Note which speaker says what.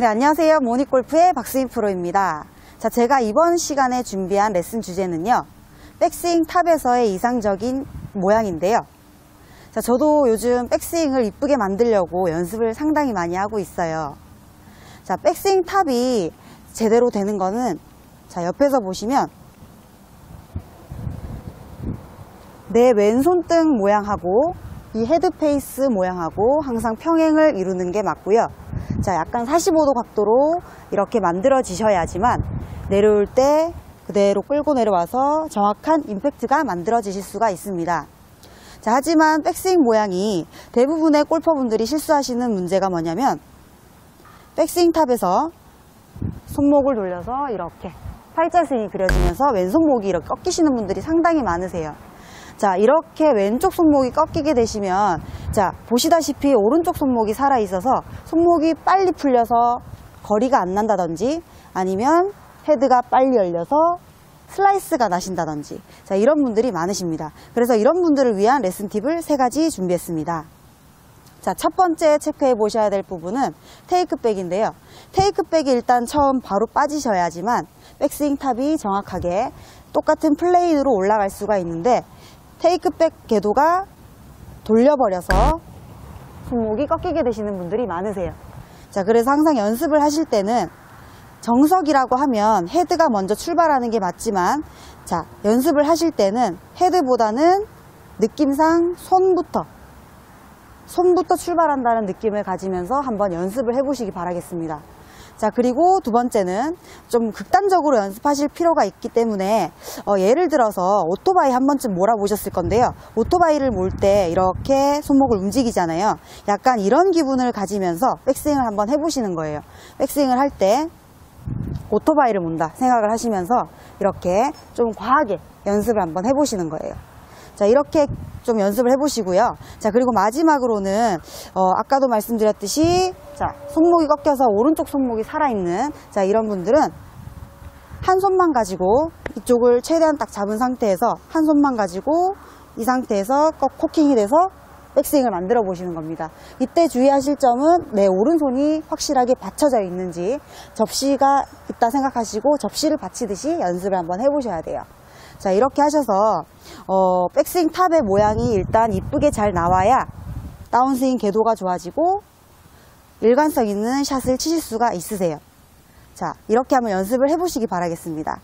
Speaker 1: 네, 안녕하세요. 모니골프의 박수인 프로입니다. 자, 제가 이번 시간에 준비한 레슨 주제는요. 백스윙 탑에서의 이상적인 모양인데요. 자, 저도 요즘 백스윙을 이쁘게 만들려고 연습을 상당히 많이 하고 있어요. 자, 백스윙 탑이 제대로 되는 거는 자, 옆에서 보시면 내 왼손등 모양하고 이 헤드페이스 모양하고 항상 평행을 이루는 게 맞고요. 자, 약간 45도 각도로 이렇게 만들어지셔야지만 내려올 때 그대로 끌고 내려와서 정확한 임팩트가 만들어지실 수가 있습니다. 자, 하지만 백스윙 모양이 대부분의 골퍼분들이 실수하시는 문제가 뭐냐면 백스윙 탑에서 손목을 돌려서 이렇게 팔자 스윙이 그려지면서 왼손목이 이렇게 꺾이시는 분들이 상당히 많으세요. 자, 이렇게 왼쪽 손목이 꺾이게 되시면, 자, 보시다시피 오른쪽 손목이 살아 있어서 손목이 빨리 풀려서 거리가 안 난다든지 아니면 헤드가 빨리 열려서 슬라이스가 나신다든지 자, 이런 분들이 많으십니다. 그래서 이런 분들을 위한 레슨 팁을 세 가지 준비했습니다. 자, 첫 번째 체크해 보셔야 될 부분은 테이크백인데요. 테이크백이 일단 처음 바로 빠지셔야지만 백스윙 탑이 정확하게 똑같은 플레인으로 올라갈 수가 있는데 테이크백 궤도가 돌려버려서 손목이 꺾이게 되시는 분들이 많으세요. 자, 그래서 항상 연습을 하실 때는 정석이라고 하면 헤드가 먼저 출발하는 게 맞지만 자, 연습을 하실 때는 헤드보다는 느낌상 손부터 손부터 출발한다는 느낌을 가지면서 한번 연습을 해보시기 바라겠습니다. 자, 그리고 두 번째는 좀 극단적으로 연습하실 필요가 있기 때문에 어, 예를 들어서 오토바이 한 번쯤 몰아보셨을 건데요. 오토바이를 몰 때 이렇게 손목을 움직이잖아요. 약간 이런 기분을 가지면서 백스윙을 한번 해보시는 거예요. 백스윙을 할 때 오토바이를 몬다 생각을 하시면서 이렇게 좀 과하게 연습을 한번 해보시는 거예요. 자, 이렇게 좀 연습을 해보시고요. 자, 그리고 마지막으로는, 어, 아까도 말씀드렸듯이, 자, 손목이 꺾여서 오른쪽 손목이 살아있는, 자, 이런 분들은 한 손만 가지고 이쪽을 최대한 딱 잡은 상태에서 한 손만 가지고 이 상태에서 꺾 코킹이 돼서 백스윙을 만들어 보시는 겁니다. 이때 주의하실 점은 내 오른손이 확실하게 받쳐져 있는지 접시가 있다 생각하시고 접시를 받치듯이 연습을 한번 해보셔야 돼요. 자 이렇게 하셔서 어, 백스윙 탑의 모양이 일단 이쁘게 잘 나와야 다운스윙 궤도가 좋아지고 일관성 있는 샷을 치실 수가 있으세요. 자 이렇게 한번 연습을 해보시기 바라겠습니다.